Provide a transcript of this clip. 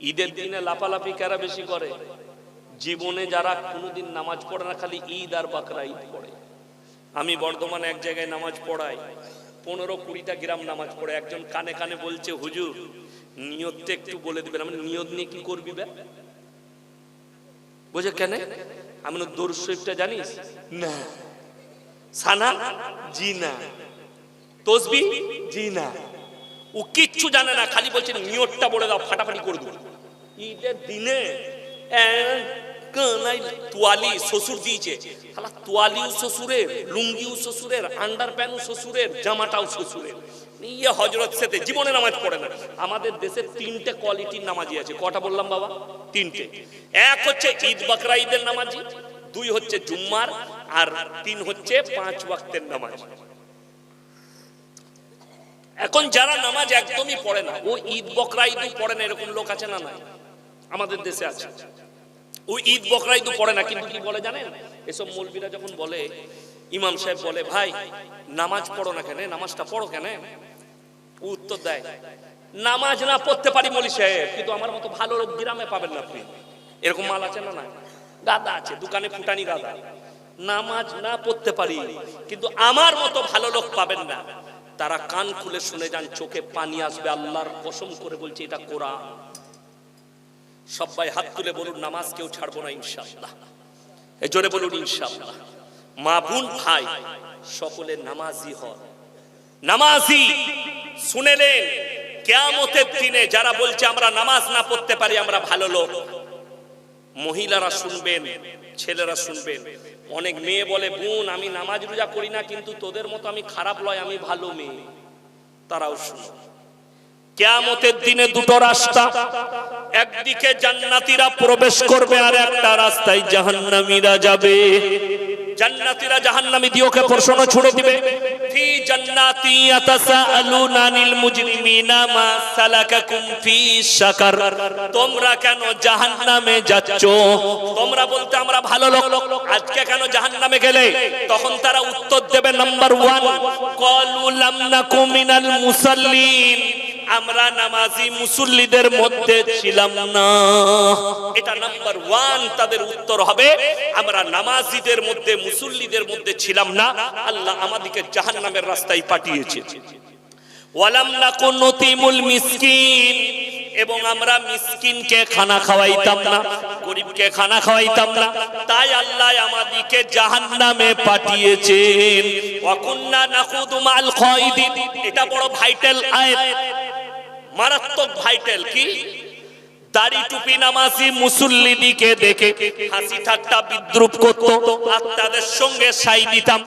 ঈদের দিনে লাফালাফি কারা বেশি করে? জীবনে যারা কোনোদিন নামাজ পড়ে না, খালি ঈদ আর বাকরা ঈদ পড়ে। আমি বর্ধমানে এক জায়গায় নামাজ পড়াই। পনেরো কুড়িটা গ্রাম নামাজ পড়ে। একজন কানে কানে বলছে, হুজুর, নিয়তটা একটু বলে দিবেন। আমি নিয়ত নিয়ে কি করবি বে? বুঝে কেন? আমি দৌড় শরীফটা জানিস? না। সানা? জি না। তসবি? জি না। ও কিচ্ছু জানে না। খালি বলছে, নিয়তটা বলে দাও, ফাটাফাটি করে দেবো। দিনে তোয়ালি শ্বশুর দিয়েছে। শালা তোয়ালিও শ্বশুরের, লুঙ্গিও শ্বশুরের আন্ডার শ্বশুরের, জামাটাও শ্বশুরের। ইয়ে হজরত সেতে জীবনে নামাজ পড়ে না। আমাদের দেশে তিনটে কোয়ালিটির নামাজি আছে। কটা বললাম বাবা? তিনটে। এক হচ্ছে ঈদ বাকরা ঈদের নামাজি, দুই হচ্ছে জুম্মার, আর তিন হচ্ছে পাঁচ ওয়াক্তের নামাজ। এখন যারা নামাজ একদমই পড়ে না, ও ঈদ বকরা ঈদও পড়ে না, এরকম লোক আছে না নাই? আমাদের দেশে আছে। ও ঈদ বকরা ঈদও পড়ে না, কিন্তু কি বলে জানেন? এসব মৌলবীরা যখন বলে, ইমাম সাহেব বলে, ভাই, নামাজ পড়ো না কেন? নামাজটা পড়ো কেন? উত্তর দেয়, নামাজ না পড়তে পারি মলি সাহেব, কিন্তু আমার মতো ভালো লোক গ্রামে পাবেন না আপনি। এরকম মাল আছে না না গাদা আছে, দোকানে ফুটানি গাদা। নামাজ না পড়তে পারি, কিন্তু আমার মতো ভালো লোক পাবেন না। তারা কান খুলে শুনে যান, চোখে পানি আসবে, আল্লাহর কসম করে বলছে, এটা কোরআন। সবাই হাত তুলে বলুন, নামাজ কেউ ছাড়বো না ইনশাআল্লাহ। এই জোরে বলুন, ইনশাআল্লাহ। মা বোন, ভাই, সকলে নামাজি হন। নামাজি শুনেলেন কেয়ামতের দিনে যারা বলছে, আমরা নামাজ না পড়তে পারি, আমরা ভালো লোক। মহিলারা শুনবেন, ছেলেরা শুনবেন। অনেক মেয়ে বলে, বোন, আমি নামাজ রোজা করি না, কিন্তু তোদের মতো আমি খারাপ লয়, আমি ভালো মেয়ে। তারাও শুনো কেয়ামতের দিনে দুটো রাস্তা, একদিকে জান্নাতীরা প্রবেশ করবে আর একটা রাস্তায় জাহান্নামীরা যাবে। জান্নাতীরা জাহান্নামী দিয়ে ওকে প্রশ্ন ছুড়ে দিবে। ফি জান্নাতি ইয়াতাসাআলুনা আনিল মুজরিমিনা মা সালাকাকুম ফি সাকার তোমরা কেন জাহান্নামে যাচ্ছ? তোমরা বলতে আমরা ভালো লোক। আজকে কেন জাহান্নামে গেলে? তখন তারা উত্তর দেবে নাম্বার ওয়ান কলু লাম নাকু মিনাল মুসাল্লিন। আমরা নামাজি মুসল্লিদের মধ্যে ছিলাম না। এটা নাম্বার ওয়ান তাদের উত্তর হবে, আমরা নামাজিদের মধ্যে, মুসল্লিদের মধ্যে ছিলাম না। আল্লাহ আমাদেরকে জাহান্নামের রাস্তায় পাঠিয়েছে। ওয়ালাম নতিমুল মিসকিন, এবং আমরা মিসকিনকে খানা খাওয়াইতাম না, গরিবকে খানা খাওয়াইতাম না। তাই আল্লাহ আমাদেরকে জাহান্নামে পাঠিয়েছেন। মাল এটা বড় ভাইটাল আয়াত। মারাত্মক ভাইটেল কি? দাড়ি টুপি নামাজি মুসল্লিদিকে দেখে হাসি ঠাট্টা বিদ্রুপ করতো। আর তাদের সঙ্গে সাই দিতাম।